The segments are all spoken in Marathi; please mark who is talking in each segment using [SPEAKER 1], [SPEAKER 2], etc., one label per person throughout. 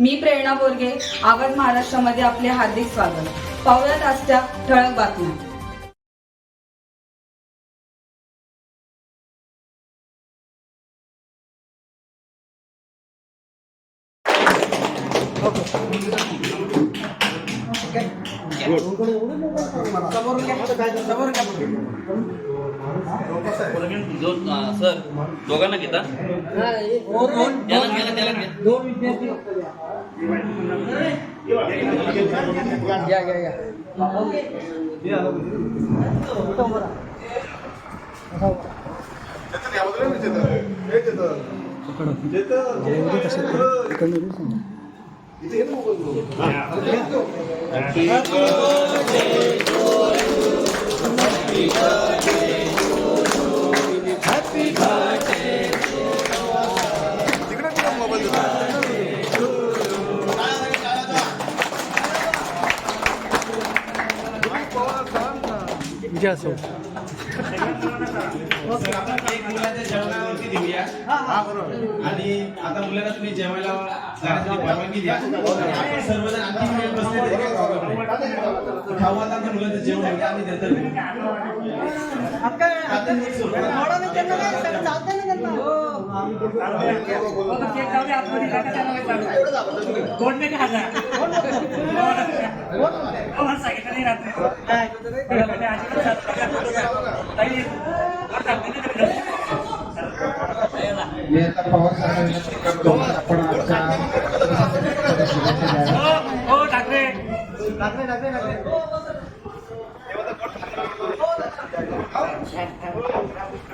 [SPEAKER 1] मी प्रेरणा बोरगे आवाज महाराष्ट्रामध्ये आपले हार्दिक स्वागत. पाहुयात आजच्या ठळक बातम्या.
[SPEAKER 2] दोघांना घेता त्याला घ्या त्याला घ्या
[SPEAKER 3] विजय असो.
[SPEAKER 4] एक मुलाच्या जेवणावरती देऊया. आणि आता मुलांना तुम्ही जेवायला जाण्यासाठी परवानगी द्या. आपण सर्वजण अंतिम वेळ बसले तरी काही प्रॉब्लेम नाही खाऊ आता आपल्या मुलाचं जेवण होतं आणि नंतर आता mix होतं.
[SPEAKER 5] मी आता पवार साहेबांना करतो आपण आमच्या शुभेच्छा द्याव्या.
[SPEAKER 3] कामामध्ये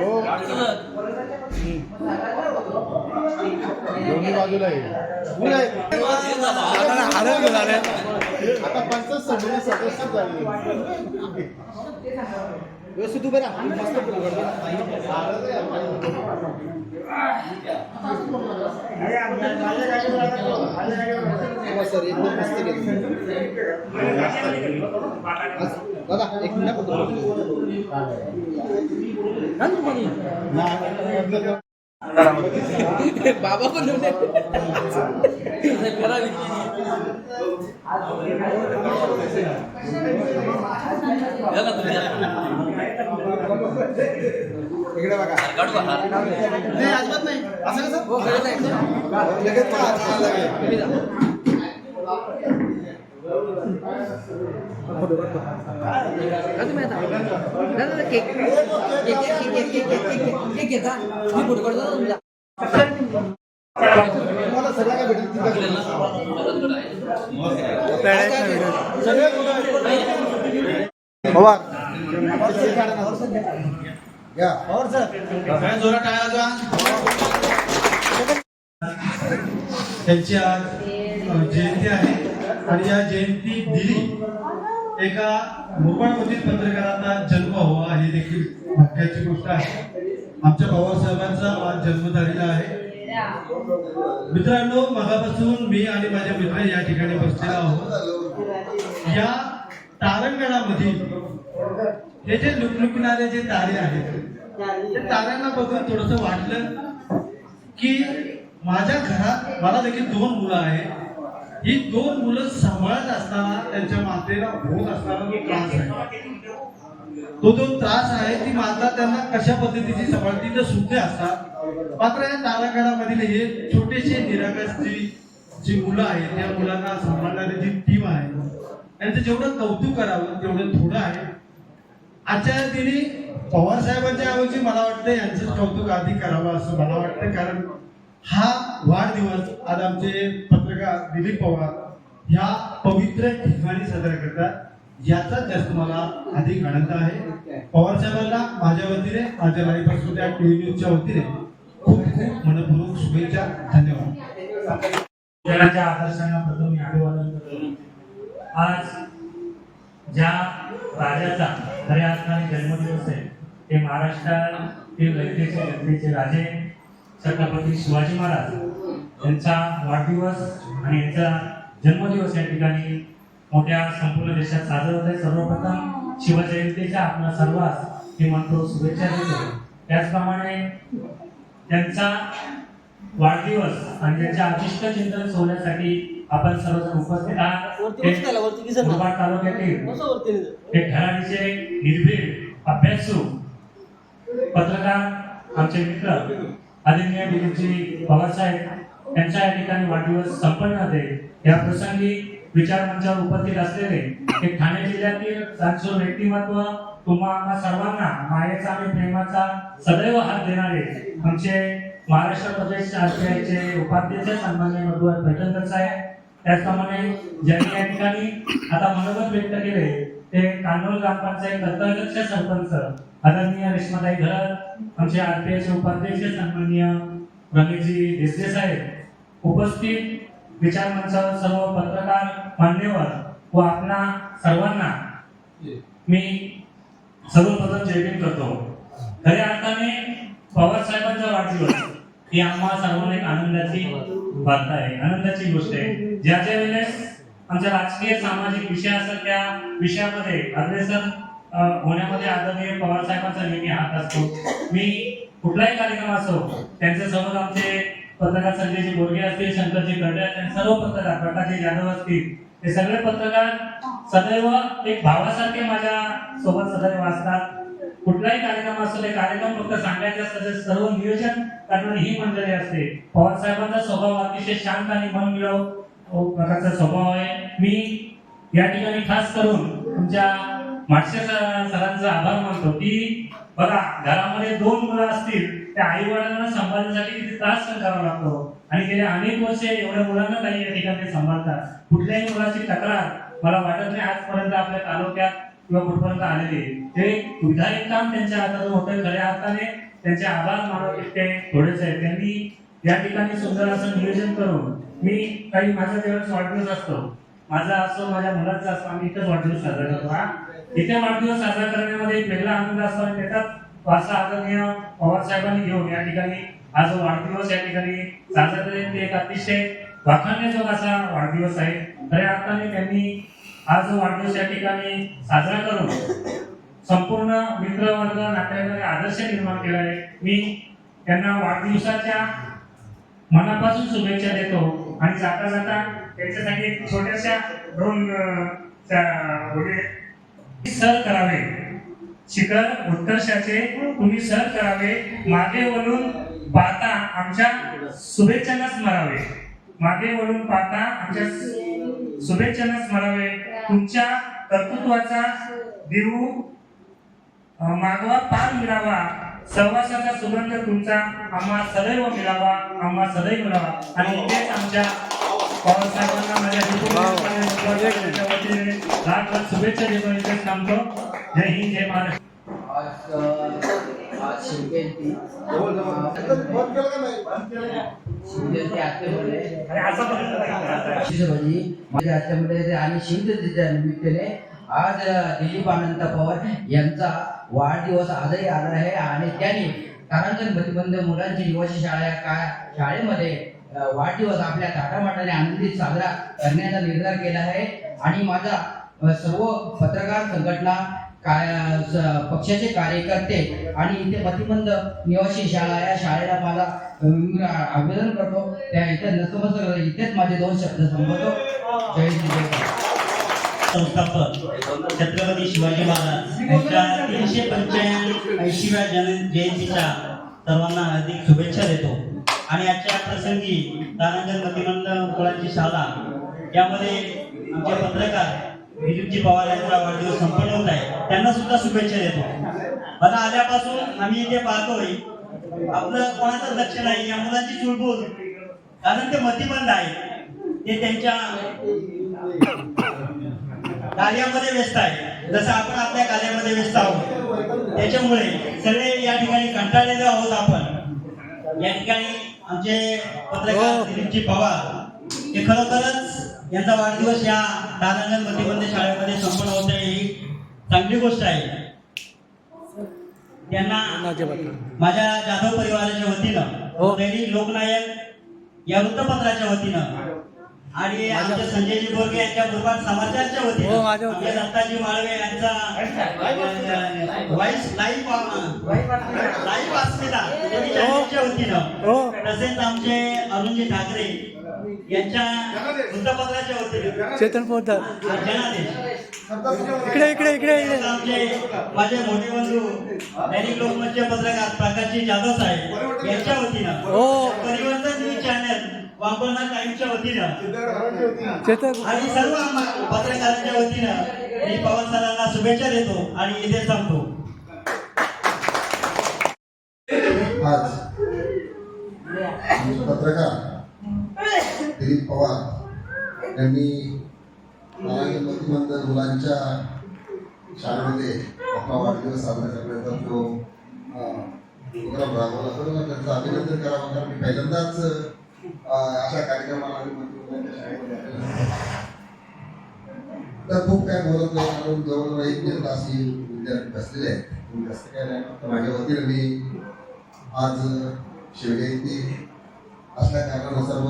[SPEAKER 3] हो.
[SPEAKER 5] दोन्ही बाजूला आहे. आता पंचायत समिती सदस्य झाले. व्यवस्थित उभे राहा. मस्त सर एकदम मस्त दादा एक मिनिट
[SPEAKER 3] बाबा पण
[SPEAKER 2] याला तुझ्या
[SPEAKER 5] इकडे बघा
[SPEAKER 2] काढू का हार
[SPEAKER 5] नाही। अजिबात नाही असं कसं लगेच का हात लागेल तुम्हाला सगळं काय भेटेल तिथं सगळे पवार या.
[SPEAKER 4] जोरात टाळ्या वाजवा. त्यांची आज जयंती आहे आणि या जयंती दिली एका मुरबाडमधील पत्रकाराचा जन्म व्हावा ही देखील भाग्याची गोष्ट आहे. आमच्या पवार साहेबांचा आज जन्म झालेला आहे. मित्रांनो मगापासून मी आणि माझे मित्र या ठिकाणी बसलेलो आहोत. या तारंगणामधील हे जे लुकलुकणारे जे तारे आहेत त्या ताऱ्यांना बघून थोडस वाटलं की माझ्या घरात मला देखील दोन मुलं आहेत. ही दोन मुलं सांभाळत असताना त्यांच्या मातेला होत असताना जो त्रास आहे. तो जो त्रास आहे ती माता त्यांना कशा पद्धतीची सांभाळती? तर सुद्धा असतात. मात्र या तारागडामधील हे छोटेसे निरागस जी जी मुलं आहेत त्या मुलांना सांभाळणारी जी टीम आहे त्यांचं जेवढं कौतुक करावं तेवढं थोडं आहे. आजच्या तिने पवार साहेबांच्या ऐवजी मला वाटतं यांचंच कौतुक आधी करावं असं मला वाटतं कारण हा वाढदिवस आज आमचे पत्रकार दिलीप पवार ह्या पवित्र ठिकाणी साजरा करतात. याचा जास्त मला अधिक आनंद आहे. पवार साहेबांना माझ्या वतीने माझ्या लाईफपासून त्या टीव्ही न्यूजच्या वतीने खूप खूप मनपूर्वक शुभेच्छा. धन्यवाद.
[SPEAKER 6] जगाच्या आदर्शांना प्रथम मी अभिवादन करतो आज
[SPEAKER 3] ज्या राजाचा खऱ्या अर्थाने जन्मदिवस आहे. ते महाराष्ट्रातील लंकेचे जनतेचे राजे छत्रपती शिवाजी महाराज. यांचा वाढदिवस आणि यांचा जन्मदिवस या ठिकाणी मोठ्या संपूर्ण देशात साजरा होत आहे. सर्वप्रथम शिवजयंतीच्या आपल्या सर्वांस मी म्हणतो शुभेच्छा देतो. त्याचप्रमाणे त्यांचा वाढदिवस आणि त्यांच्या अभिष्ट चिंतन सोहळ्यासाठी आपण सर्वजण उपस्थित आहात हे मुरबाड तालुक्यातील हे धडाडीचे निर्भीड अभ्यासू पत्रकार आमचे मित्र आदरणीय दिलीपजी पवार साहेब त्यांच्या या ठिकाणी वाढदिवस संपन्न होते. या प्रसंगी विचार मंचावर उपस्थित असलेले एक ठाणे जिल्ह्यातील दानशूर व्यक्तिमत्व तुम्हा आम्हा सर्वांना मायेचा आणि प्रेमाचा सदैव हात देणारे आमचे महाराष्ट्र प्रदेश उपाध्यक्ष सन्मान्य मधुवर पैठणकर साहेब त्याचप्रमाणे ज्यांनी या ठिकाणी आता मनोगत व्यक्त केले ते कांदोल ग्रामपंचायत अंतर्गतचे सरपंच आदरणीय रेश्माताई घरत आमचे आरपीएचे उपाध्यक्ष सन्माननीय रमेशजी देसले साहेब उपस्थित विचार मंचावर सर्व पत्रकार मान्यवर व आपणा सर्वांना मी सर्वप्रथम जयभीम करतो. खऱ्या अर्थाने पवार साहेबांचा वाढदिवस ही आम्हा सर्वांना एक आनंदाची बात आहे. आनंदाची गोष्ट आहे. ज्या ज्या वेळेस आमच्या राजकीय सामाजिक विषय असतात त्या विषयामध्ये अग्रेसर होण्यामध्ये आदरणीय पवार साहेबांचा नेहमी हात असतो. मी कुठलाही कार्यक्रम असो त्यांच्यासमोर आमचे पत्रकार संजयजी बोरगे असतील शंकरजी कर्डे असतील सर्व पत्रकार प्रकाशजी जाधव असतील हे सगळे पत्रकार सदैव एक भावासारखे माझ्या सोबत सदैव असतात. कुठलाही कार्यक्रम असतो ते कार्यक्रम फक्त सांगायचे असतात ते सर्व नियोजन करणारी ही मंडळी असते. पवार साहेबांचा स्वभाव अतिशय शांत आणि मन मिळव प्रकारचा स्वभाव आहे. मी या ठिकाणी खास करून तुमच्या मागच्या सरांचा आभार मानतो की बघा घरामध्ये दोन मुलं असतील त्या आई वडिलांना सांभाळण्यासाठी किती त्रास सहन करावा लागतो. आणि गेल्या अनेक वर्ष एवढ्या मुलांना काही या ठिकाणी सांभाळतात. कुठल्याही मुलाची तक्रार मला वाटत नाही आजपर्यंत आपल्या तालुक्यात किंवा कुठपर्यंत आलेले ते विधायक काम त्यांच्या हातातून होतं. खऱ्या अर्थाने त्यांचे आभार मानव इतके थोडेच आहेत. त्यांनी या ठिकाणी सुंदर असं नियोजन करून मी काही माझा ज्यावेळेस वाढदिवस असतो. माझा असो माझ्या मुलाचा असतो आम्ही इथेच वाढदिवस साजरा करतो. हा? इथे वाढदिवस साजरा करण्यामध्ये एक वेगळा आनंद असतो आणि त्याच्यात वारसा आदरणीय पवार साहेबांनी घेऊन या ठिकाणी हा जो वाढदिवस या ठिकाणी साजरा करेल ते एक अतिशय वाखाणण्याजोग असा वाढदिवस आहे. खऱ्या अर्थाने त्यांनी हा जो वाढदिवस या ठिकाणी साजरा करून संपूर्ण मित्रवर्ग नातेवाईकांना आदर्श निर्माण केला आहे. मी त्यांना वाढदिवसाच्या मनापासून शुभेच्छा देतो आणि जाता जाता त्यांच्यासाठी एक छोट्याशा दोन त्या- सर करावे. शिखर उत्कर्षाचे तुम्ही सर करावे. मागे वळून पाहता आमच्या शुभेच्छांना स्मरावे. मागे वळून पाहता आमच्या शुभेच्छांना स्मरावे. तुमच्या कर्तृत्वाचा देऊ मागवा पार मिळावा. सहवासाचा सुगंध तुमचा आम्हा सदैव मिळावा आम्हा सदैव मिळावा. आणि तेच आमच्या पवार माझ्या वतीने लाख लाख शुभेच्छा देतो. इथेच थांबतो. जय हिंद जय महाराष्ट्र
[SPEAKER 7] आज अ, आज शिवजयंती आत्यामध्ये
[SPEAKER 3] आणि
[SPEAKER 7] माझ्या आत्यामध्ये आणि शिवजयंतीच्या निमित्ताने आज दिलीप अनंत पवार यांचा वाढदिवस आजही आला आहे आणि त्यांनी तारांजन प्रतिबंध मुलांची निवासी शाळा काय शाळेमध्ये वाढदिवस आपल्या थाटामाटाने आनंदीत साजरा करण्याचा निर्धार केला आहे आणि माझा सर्व पत्रकार संघटना काय पक्षाचे कार्यकर्ते आणि इथे प्रतिबंध निवासी शाळा या शाळेला मला आवेदन करतो. त्या इथे नतमस्तक इथेच माझे दोन शब्द संबोधतो जय
[SPEAKER 8] संस्थापक छत्रपती शिवाजी महाराज यांच्या तीनशे पंच्याऐंशीव्या जन जयंतीच्या सर्वांना हार्दिक शुभेच्छा देतो. आणि आजच्या प्रसंगी तारांजन मतिमंद मुलांची शाळा यामध्ये आमचे पत्रकार दिलीपजी पवार यांचा वाढदिवस संपन्न होत आहे. त्यांना सुद्धा शुभेच्छा देतो. मला आल्यापासून आम्ही इथे पाहतोय आपलं कोणाचं लक्ष नाही या मुलांची चुळबुळ. कारण ते मतिमंद आहे ते त्यांच्या कार्यामध्ये व्यस्त आहे जसं आपण आपल्या कार्यामध्ये व्यस्त आहोत. त्याच्यामुळे सगळे या ठिकाणी कंटाळलेले आहोत आपण. या ठिकाणी आमचे पत्रकार दिलीपजी पवार हे खरोखरच यांचा वाढदिवस या दादांगण प्रतिबंध शाळेमध्ये संपन्न होत आहे. ही चांगली गोष्ट आहे. त्यांना माझ्या जाधव परिवाराच्या वतीनं
[SPEAKER 9] हो.
[SPEAKER 8] दैनिक लोकनायक या वृत्तपत्राच्या वतीनं आणि आमच्या संजयजी बोरगे यांच्या मुरबाड समाचारच्या वतीनं दत्ताजी माळवे यांचा व्हॉइस लाईव्ह अस्मिता वतीनं
[SPEAKER 9] हो.
[SPEAKER 8] तसेच आमचे अरुणजी ठाकरे यांच्या वृत्तपत्राच्या वतीनं
[SPEAKER 9] चेतन
[SPEAKER 8] जनादेश
[SPEAKER 9] इकडे इकडे इकडे इकडे.
[SPEAKER 8] आमचे माझे मोठे बंधू दैनिक लोकमतचे पत्रकार प्रकाशजी जाधव साहेब यांच्या वतीनं
[SPEAKER 9] हो.
[SPEAKER 8] परिवर्तन न्यूज चॅनल वापरणार टाइमच्या वतीनं.
[SPEAKER 9] चेतन.
[SPEAKER 8] आणि सर्व पत्रकारांच्या वतीनं मी पवार सरांना शुभेच्छा देतो आणि इथे सांगतो
[SPEAKER 10] आज पत्रकार पवार यांनी नारायण मतिमंद मुलांच्या शाळेमध्ये आपला वाढदिवस साजरा करण्याचा जो अं, उपक्रम राबवला तर त्यांचं अभिनंदन करावं कारण मी पहिल्यांदाच अशा कार्यक्रमाला तर खूप काय बोलत नाही कारण जवळजवळ एक दीड तास ही विद्यार्थी बसलेले आहेत. जास्त काय नाही फक्त माझ्या वतीनं मी आज शिवजयंती असल्या कारणानं सर्व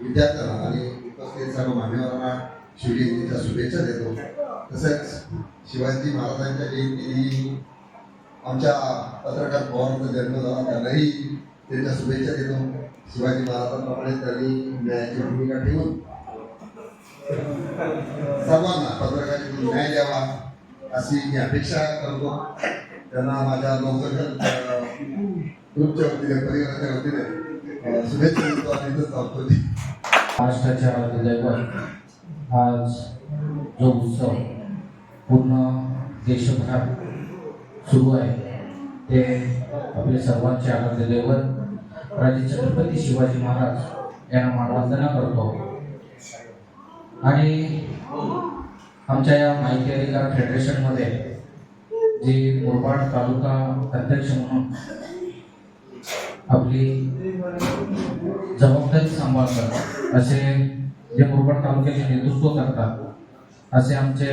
[SPEAKER 10] विद्यार्थ्यांना आणि उपस्थित सर्व मान्यवरांना शिवजयंतीच्या शुभेच्छा देतो. तसेच शिवाजी महाराजांच्या जयंती आमच्या पत्रकार पवारांचा जन्म झाला त्यांनाही त्यांच्या शुभेच्छा देतो. शिवाजी महाराजांप्रमाणे त्यांनी न्यायाची भूमिका ठेवून सर्वांना पत्रकारांनी न्याय द्यावा अशी मी अपेक्षा करतो. त्यांना माझ्या नौकर ग्रुपच्या वतीने परिवाराच्या वतीने शुभेच्छा देतो आणि इथंच थांबतो
[SPEAKER 7] महाराष्ट्राच्या हृदयावर आज जो उत्सव पूर्ण देशभरात सुरू आहे ते आपले सर्वांचे आराध्य दैवत राजे छत्रपती शिवाजी महाराज यांना मानवंदना करतो. आणि आमच्या या माहिती अधिकार फेडरेशनमध्ये जे मुरबाड तालुका अध्यक्ष म्हणून आपली जबाबदारी सांभाळतात असे जे मुरबाड तालुक्याचे नेतृत्व करतात. असे आमचे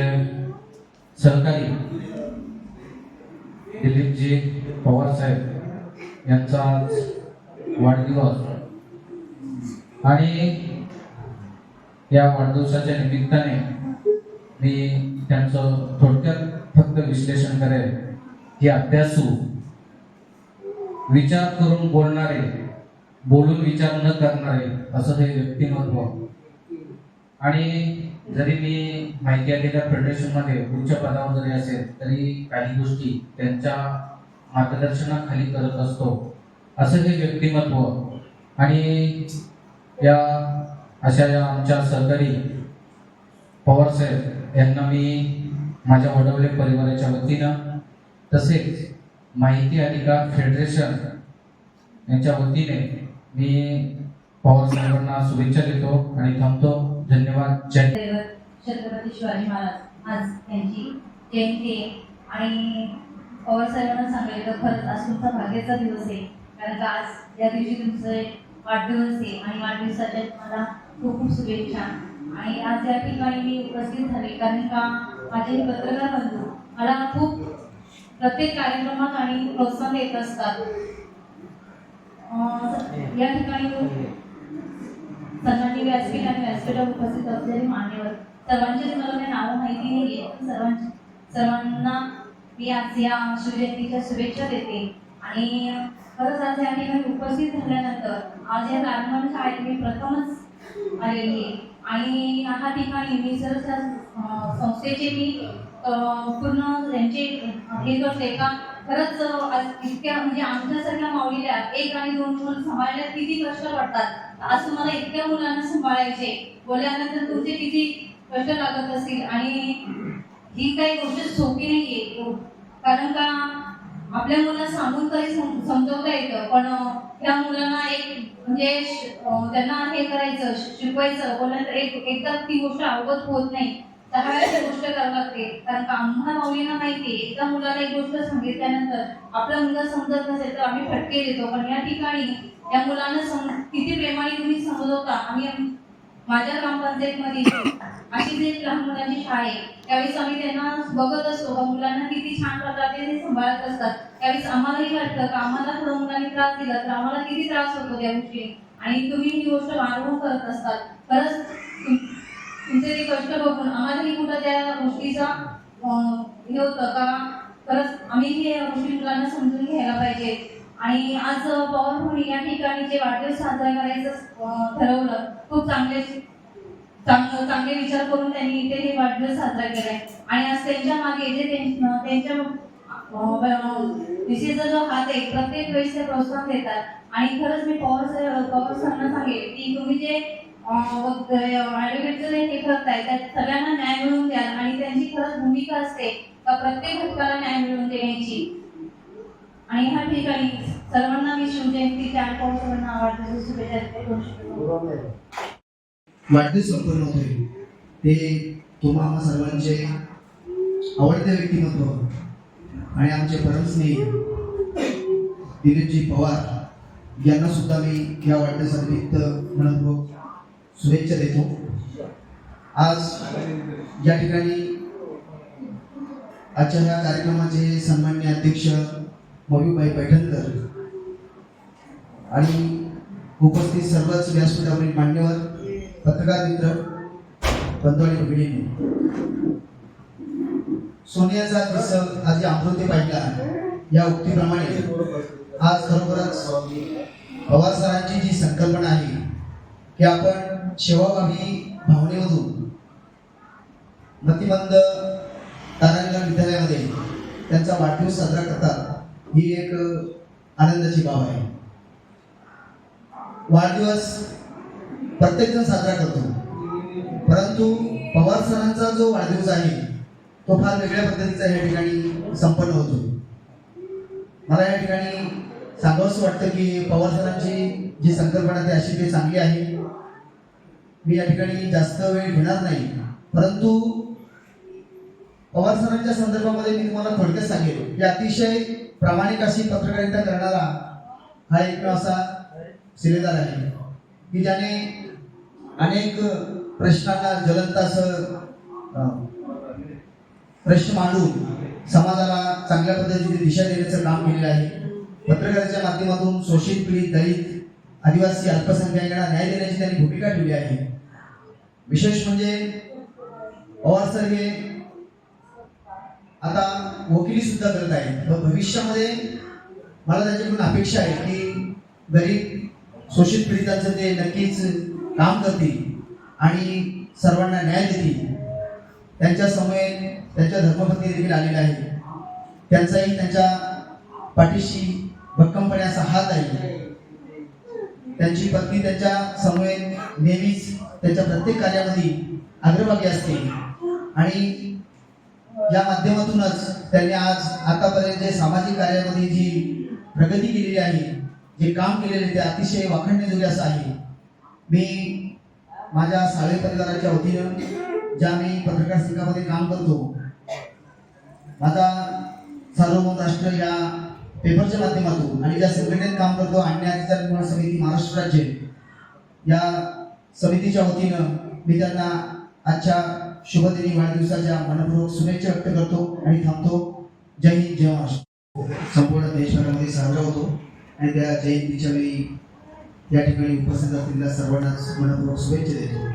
[SPEAKER 7] सहकारी दिलीपजी पवार साहेब यांचा आज वाढदिवस. आणि या वाढदिवसाच्या निमित्ताने मी त्यांचं थोडक्यात फक्त विश्लेषण करेल. की अभ्यासू विचार करून बोलणारे बोलून विचार न करणारे असं हे व्यक्तिमत्व. आणि जरी मी माहिती आलेल्या फेडरेशनमध्ये उच्च पदावर जरी असेल तरी काही गोष्टी त्यांच्या मार्गदर्शनाखाली करत असतो. असं हे व्यक्तिमत्व. आणि या अशा या आमच्या सहकारी पवार साहेब यांना मी माझ्या वडवले परिवाराच्या वतीनं तसेच माहिती अधिकार फेडरेशन यांच्या वतीने मी पवार साहेबांना शुभेच्छा देतो आणि थांबतो. धन्यवाद. जय
[SPEAKER 11] छत्रपती शिवाजी महाराज. आज त्यांची जयंती आहे. आणि पवार साहेबांना सांगितलं खरंच आज तुमचा भाग्याचा दिवस आहे. कारण का आज या दिवशी तुमचे वाढदिवस आहे. आणि वाढदिवसाच्या तुम्हाला खूप खूप शुभेच्छा. आणि आज या ठिकाणी मी उपस्थित झाले. कारण का माझे पत्रकार बंधू मला खूप प्रत्येक कार्यक्रमात आणि प्रोत्साहन देत असतात. या ठिकाणी सन्माननीय व्यासपीठ आणि व्यासपीठावर उपस्थित असलेले मान्यवर. सर्वांचेच मला काही नावं माहिती नाहीये सर्वांची सर्वांना मी आज या शिवजयंतीच्या शुभेच्छा देते. आणि खरंच आज या ठिकाणी उपस्थित झाल्यानंतर आज या कार्यक्रम शाळेत मी प्रथमच आलेली आहे. आणि या ठिकाणी मी जर संस्थेचे मी पूर्ण त्यांचे हे करते का? खरंच आज इतक्या म्हणजे आमच्यासारख्या माऊलीला एक आणि दोन मुलं सांभाळायला किती कष्ट पडतात. आज तुम्हाला इतक्या मुलांना सांभाळायचे बोलल्यानंतर तुमचे किती कष्ट लागत असतील. आणि ही काही गोष्ट सोपी नाहीये. कारण का आपल्या मुलांना सांगून तरी सम- समजवता येतं. पण त्या मुलांना एक म्हणजे त्यांना हे करायचं शिकवायचं. बोलल्यानंतर एक एकदा ती गोष्ट अवगत होत नाही. दहा वेळेस गोष्ट करावं लागते. कारण का आम्हाला माऊलींना माहिती एका मुलाला एक गोष्ट सांगितल्यानंतर आपला मुलगा समजत नसेल तर आम्ही फटके देतो. पण या ठिकाणी या मुलांना सम किती प्रेमाने तुम्ही समजवता आम्ही माझ्या ग्रामपंचायतमध्ये अशी जी लहान मुलांची शाळा आहे त्यावेळेस आम्ही त्यांना बघत असतो. का मुलांना किती छान प्रकारे ते सांभाळत असतात. त्यावेळेस आम्हालाही वाटतं का आम्हाला थोडं मुलांनी त्रास दिला तर आम्हाला किती त्रास होतो त्या गोष्टी. आणि तुम्ही ही गोष्ट वारंवार करत असतात. खरंच तुम- ते कष्ट बघून आम्हालाही कुठं त्या गोष्टीचा हे होतं का? खरंच आम्ही हे गोष्टी मुलांना समजून घ्यायला पाहिजे. आणि आज पॉवर या ठिकाणी जे वाढदिवस साजरा करायचं ठरवलं खूप चांगले चांग- चांगले विचार करून त्यांनी इथे हे वाढदिवस साजरा केलाय. आणि आज त्यांच्या मागे जे त्यांच्या विशेषचा जो हात आहे प्रत्येक वेळेस ते प्रोत्साहन देतात. आणि खरंच मी पवार पवार सरांना सांगेल की तुम्ही जे ऍडव्होकेटचं हे करताय त्यात सगळ्यांना न्याय मिळवून द्या आणि त्यांची खरंच भूमिका असते का प्रत्येक घटकाला न्याय मिळवून देण्याची. आणि ह्या ठिकाणी सर्वांना मी शिवजयंतीच्या आणि पवार आवडते. शुभेच्छा देते.
[SPEAKER 12] वाढदिवस संपन्न होतोय हे तुम्हा सर्वांचे आवडते व्यक्तिमत्व आणि आमचे परमस्नेही दिलीपजी पवार यांना सुद्धा मी या वाढदिवसानिमित्त मनपूर्वक शुभेच्छा देतो. आज या ठिकाणी आजच्या या कार्यक्रमाचे सन्मान्य अध्यक्ष मयूबाई पैठणकर आणि उपस्थित सर्वच व्यासपीठावरील मान्यवर पत्रकार मित्र बंधू आणि सोनियाचा किस्सा आज अमृते पाहिला या उक्तीप्रमाणे आज खरोखरच पवार सरांची जी संकल्पना आहे की आपण सेवाभावी भावनेमधून मतिमंद तारांगण विद्यालयामध्ये त्यांचा वाढदिवस साजरा करतात ही एक आनंदाची बाब आहे. वाढदिवस प्रत्येकजण साजरा करतो. परंतु पवार सरांचा जो वाढदिवस आहे तो फार वेगळ्या पद्धतीचा या ठिकाणी संपन्न होतो. मला या ठिकाणी सांगावंसं वाटतं की पवार सरांची जी संकल्पना ती अशी काही चांगली आहे. मी या ठिकाणी जास्त वेळ घेणार नाही. परंतु पवार सरांच्या संदर्भामध्ये मी तुम्हाला थोडक्यात सांगेल की अतिशय प्रामाणिक अशी पत्रकारिता करणारा हा एक असा शिलेदार आहे. की ज्याने अनेक प्रश्नांना ज्वलंत प्रश्न मांडून समाजाला चांगल्या पद्धतीने दिशा देण्याचं काम केलेलं आहे. पत्रकाराच्या माध्यमातून शोषित पीडित दलित आदिवासी अल्पसंख्याकांना न्याय देण्याची त्यांनी भूमिका ठेवली आहे. विशेष म्हणजे पवार सर हे आता वकिली सुद्धा करत आहेत. व भविष्यामध्ये मला त्याच्याकडून अपेक्षा आहे की गरीब शोषित पीडितांचं ते नक्कीच काम करतील आणि सर्वांना न्याय देतील. त्यांच्यासमोर त्यांच्या धर्मपत्नी देखील आलेल्या आहेत. त्यांचाही त्यांच्या पाठीशी भक्कमपणे असा हात आहे. त्यांची पत्नी त्याच्यासमोर नेहमीच त्यांच्या प्रत्येक कार्यामध्ये अग्रभागी असते. आणि या माध्यमातूनच त्यांनी आज आतापर्यंत जे सामाजिक कार्यामध्ये जी प्रगती केलेली आहे जे काम केलेले ते अतिशय वाखणण्याजोगे असं आहे. मी माझ्या साळे परिवाराच्या वतीनं ज्या मी पत्रकार संघामध्ये काम करतो माझा सार्वभौम राष्ट्र या पेपरच्या माध्यमातून आणि ज्या संघटनेत काम करतो अन्य अधिकार निर्माण समिती महाराष्ट्र राज्य या समितीच्या वतीनं मी त्यांना आजच्या शुभदिनी वाढदिवसाच्या मनपूर्वक शुभेच्छा व्यक्त करतो आणि थांबतो. जय हिंद जय महाराष्ट्र. संपूर्ण देशभरामध्ये साजरा होतो आणि त्या जयंतीच्या वेळी या ठिकाणी उपस्थित असलेल्या सर्वांना मनपूर्वक शुभेच्छा देतो.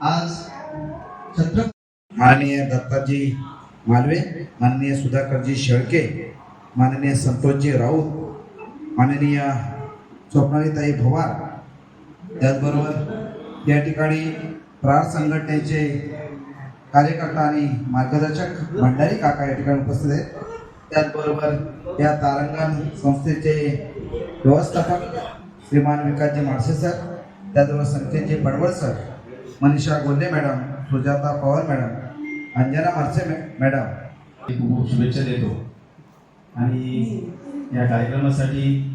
[SPEAKER 12] आज छत्रपती
[SPEAKER 5] माननीय दत्ताजी मालवे माननीय सुधाकरजी शेळके माननीय संतोषजी राऊत माननीय स्वप्नालीताई भवार त्याचबरोबर या ठिकाणी प्रार संघटनेचे कार्यकर्ता आणि मार्गदर्शक भंडारी काका या ठिकाणी उपस्थित आहेत. त्याचबरोबर या तारंगण संस्थेचे व्यवस्थापक श्रीमान विकासजी माळसे सर त्याचबरोबर संस्थेचे Padwal sir Manisha Gonde madam Sujata Pawar madam Anjana Marse मॅ- मॅडम.
[SPEAKER 13] खूप शुभेच्छा देतो. आणि या कार्यक्रमासाठी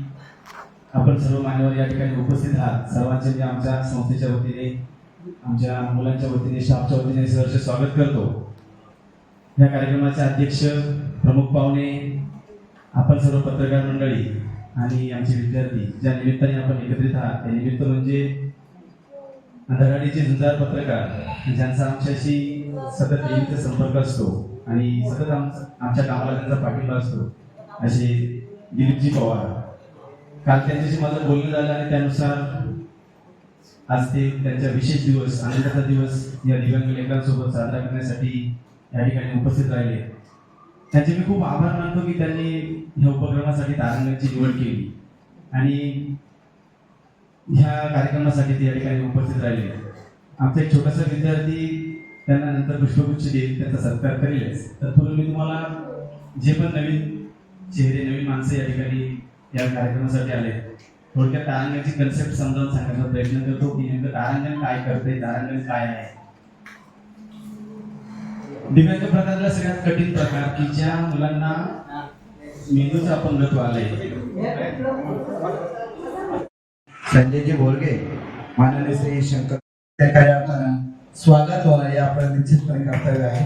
[SPEAKER 13] आपण सर्व मान्यवर या ठिकाणी उपस्थित आहात. सर्वांचे मी आमच्या संस्थेच्या वतीने आमच्या मुलांच्या वतीने स्टाफच्या वतीने सहर्ष स्वागत करतो. या कार्यक्रमाचे अध्यक्ष प्रमुख पाहुणे आपण सर्व पत्रकार मंडळी आणि आमचे विद्यार्थी ज्या निमित्ताने आपण एकत्रित आहात ते निमित्त म्हणजे धडाडीचे झुंजार पत्रकार ज्यांचा आमच्याशी सतत नेहमीचा संपर्क असतो आणि सतत आमचा आमच्या कामाला त्यांचा पाठिंबा असतो. असे दिलीपजी पवार. काल त्यांच्याशी माझं बोलणं झालं आणि त्यानुसार आज ते त्यांचा विशेष दिवस आनंदाचा दिवस या दिव्यांग लेखकांसोबत साजरा करण्यासाठी या ठिकाणी उपस्थित राहिले. त्यांचे मी खूप आभार मानतो की त्यांनी ह्या उपक्रमासाठी तारांगणची निवड केली. आणि ह्या कार्यक्रमासाठी ते या ठिकाणी उपस्थित राहिले. आमचा एक छोटासा विद्यार्थी त्यांना नंतर पुष्पगुच्छ देईल त्याचा सत्कार करेलच. तर पूर्वी मी तुम्हाला जे पण नवीन चेहरे नवीन माणसं या ठिकाणी या कार्यक्रमासाठी आले थोडक्यात तारांगणची कन्सेप्ट समजावून सांगण्याचा प्रयत्न करतो की नेमकं तारांगण काय करते तारांगण काय आहे? दिव्यांग प्रकारला सगळ्यात कठीण प्रकार की ज्या मुलांना मेंदूचं अपंगत्व आलंय.
[SPEAKER 5] संजयजी बोलगे माननीय श्री शंकर स्वागत होणार हे आपलं निश्चितपणे कर्तव्य आहे.